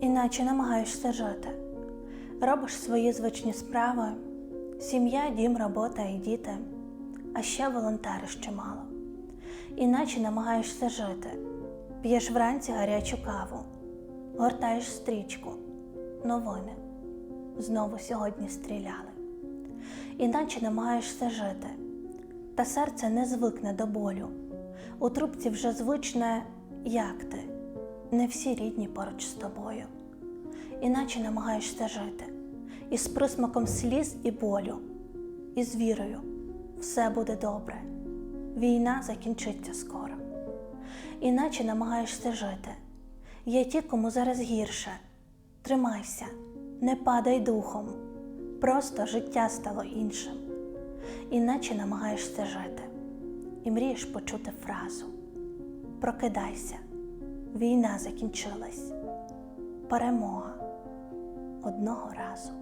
іначе намагаєшся жити. Робиш свої звичні справи, сім'я, дім, робота і діти, а ще волонтериш чимало. Іначе намагаєшся жити, п'єш вранці гарячу каву, гортаєш стрічку, новини. Знову сьогодні стріляли. Іначе намагаєшся жити, та серце не звикне до болю. У трубці вже звичне, як ти, не всі рідні поруч з тобою. Іначе намагаєшся жити, із присмаком сліз і болю, і з вірою все буде добре. Війна закінчиться скоро. Іначе намагаєшся жити. Є ті, кому зараз гірше. Тримайся, не падай духом. Просто життя стало іншим. Іначе намагаєшся жити і мрієш почути фразу: Прокидайся, війна закінчилась, перемога одного разу.